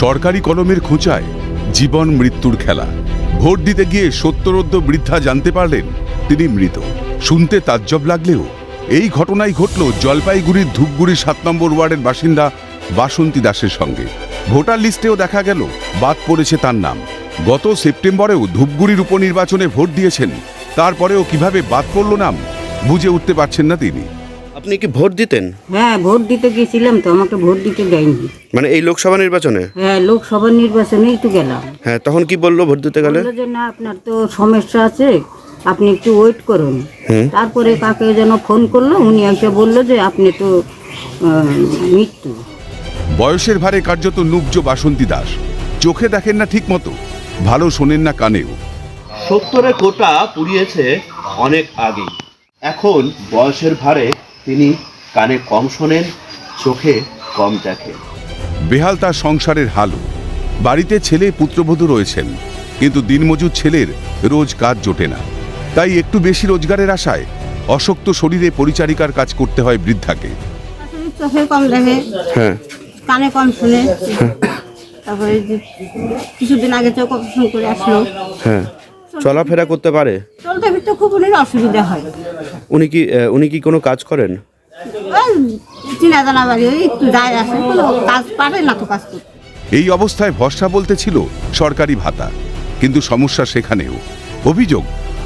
সরকারি কলমের খোঁচায় জীবন মৃত্যুর খেলা। ভোট দিতে গিয়ে সত্তরোদ্য বৃদ্ধা জানতে পারলেন তিনি মৃত। শুনতে তাজ্জব লাগলেও এই ঘটনাই ঘটল জলপাইগুড়ির ধূপগুড়ি সাত নম্বর ওয়ার্ডের বাসিন্দা বাসন্তী দাসের সঙ্গে। ভোটার লিস্টেও দেখা গেল, বাদ পড়েছে তার নাম। গত সেপ্টেম্বরেও ধূপগুড়ির উপনির্বাচনে ভোট দিয়েছেন, তারপরেও কীভাবে বাদ পড়ল নাম বুঝে উঠতে পারছেন না তিনি। আপনি কি ভোট দিতেন? হ্যাঁ ভোট দিতে গেছিলাম তো আমাকে ভোট দিতে দেয়নি। মানে এই লোকসভা নির্বাচনে? হ্যাঁ লোকসভা নির্বাচনেই তো গেলাম। হ্যাঁ তখন কি বলল ভোট দিতে গেলে? বলল যে না আপনার তো সমস্যা আছে আপনি একটু ওয়েট করুন। তারপরে কাকে যেন ফোন করল উনি এসে বলল যে আপনি তো আহ, মৃত্যু। বয়সের ভারে কার্যত নুব্জ বাসন্তী দাস। চোখে দেখেন না ঠিক মতো ভালো শোনেন না কানেও। সত্তরের কোটা পুড়িয়েছে অনেক আগেই। এখন বয়সের ভারে তিনি কানে কম শোনেন চোখে কম দেখেন। বেহাল তার সংসারের হালু। বাড়িতে ছেলে পুত্রবধূ রয়েছেন কিন্তু দিনমজুর ছেলের রোজ কাজ জোটে না। তাই একটু বেশি রোজগারের আশায় অশক্ত শরীরে পরিচারিকার কাজ করতে হয় বৃদ্ধাকে। চোখে কম দেখে হ্যাঁ। কানে কম শুনে। তারপরে কিছুদিন আগে চোখ অপারেশন করে আসলো। হ্যাঁ। চলাফেরা করতে পারে? চলতে ফিরতে খুব উনির অসুবিধা হয়। উনি কি উনি কি কোনো কাজ করেন? চিনা জানা বাড়ি ওই একটু যায় আসে কোনো কাজ পারে না তো কাজ করতে। এই অবস্থায় ভরসা বলতে ছিল সরকারি ভাতা কিন্তু সমস্যা সেখানেও। অভিযোগ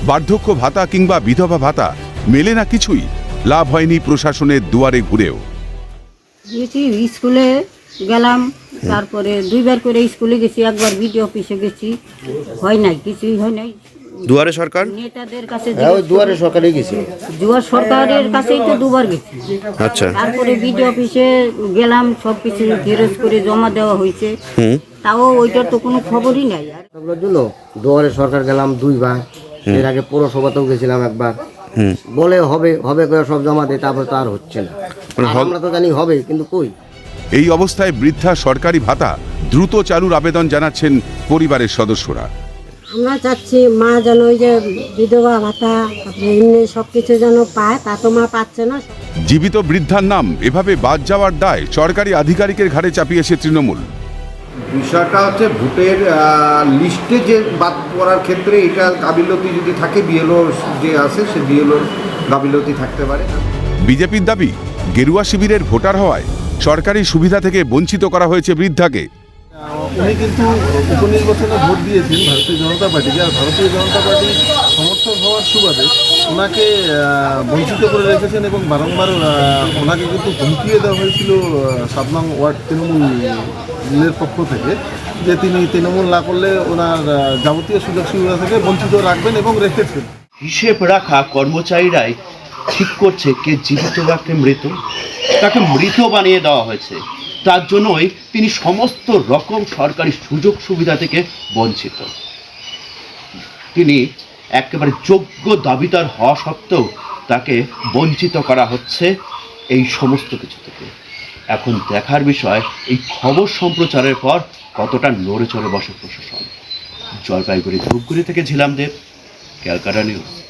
বার্ধক্য ভাতা কিংবা বিধবা ভাতা মেলে না কিছুই। লাভ হয়নি প্রশাসনের দুয়ারে ঘুরেও। স্কুলে গেলাম তারপরে দুইবার করে স্কুলে গেছি একবার বিডিও অফিসে গেছি। হয় নাই কিছুই হয় নাই। দুয়ারে সরকার? নেতাদের কাছে হ্যাঁ ওই দুয়ারে সকালে গেছিল জুয়ার সরকারের কাছেই তো দুবার গেছি। আচ্ছা। তারপরে বিডিও অফিসে গেলাম সব কিছু জেরক্স করে জমা দেওয়া হয়েছে। হুম। তাও ওইটার তো কোনো খবরই নাই আর। জন্য দুয়ারে সরকার গেলাম দুইবার। এর আগে পৌরসভাতেও গেছিলাম একবার। হুম। বলে হবে হবে করে সব জমা দেয় তারপর তো আর হচ্ছে না। মানে আমরা তো জানি হবে কিন্তু কই? এই অবস্থায় বৃদ্ধা সরকারি ভাতা দ্রুত চালুর আবেদন জানাচ্ছেন পরিবারের সদস্যরা। আমরা চাচ্ছি মা যেন ওই যে বিধবা ভাতা এমনি সব কিছু যেন পায় তা তো মা পাচ্ছে না। জীবিত বৃদ্ধার নাম এভাবে বাদ যাওয়ার দায় সরকারি আধিকারিকের ঘাড়ে চাপিয়েছে তৃণমূল। বিষয়টা হচ্ছে ভোটের লিস্টে যে বাদ পড়ার ক্ষেত্রে এটা গাবিলতি যদি থাকে বিএলও যে আছে সে বিএলওর গাবিলতি থাকতে পারে। বিজেপির দাবি গেরুয়া শিবিরের ভোটার হওয়ায় সরকারি সুবিধা থেকে বঞ্চিত করা হয়েছে বৃদ্ধাকে। উনি কিন্তু উপনির্বাচনে ভোট দিয়েছেন ভারতীয় জনতা পার্টিকে আর ভারতীয় জনতা পার্টি সমর্থক হওয়ার সুবাদে ওনাকে বঞ্চিত করে রেখেছেন এবং বারংবার ওনাকে কিন্তু হুমকিয়ে দেওয়া হয়েছিল আহ, ওয়ার্ড তৃণমূলের পক্ষ থেকে যে তিনি তৃণমূল না করলে ওনার যাবতীয় সুযোগ সুবিধা থেকে বঞ্চিত রাখবেন এবং রেখেছেন। হিসেব রাখা কর্মচারীরাই ঠিক করছে কে জীবিত বা কে মৃত। তাকে মৃত বানিয়ে দেওয়া হয়েছে। তার জন্যই তিনি সমস্ত রকম সরকারি সুযোগ সুবিধা থেকে বঞ্চিত। তিনি একেবারে যোগ্য দাবিদার হওয়া সত্ত্বেও তাকে বঞ্চিত করা হচ্ছে এই সমস্ত কিছু থেকে। এখন দেখার বিষয়, এই খবর সম্প্রচারের পর কতটা নড়ে চড়ে বসে প্রশাসন। জলপাইগুড়ি ধূপগুড়ি থেকে ঝিলাম দেব ক্যালকাটা নিউজ।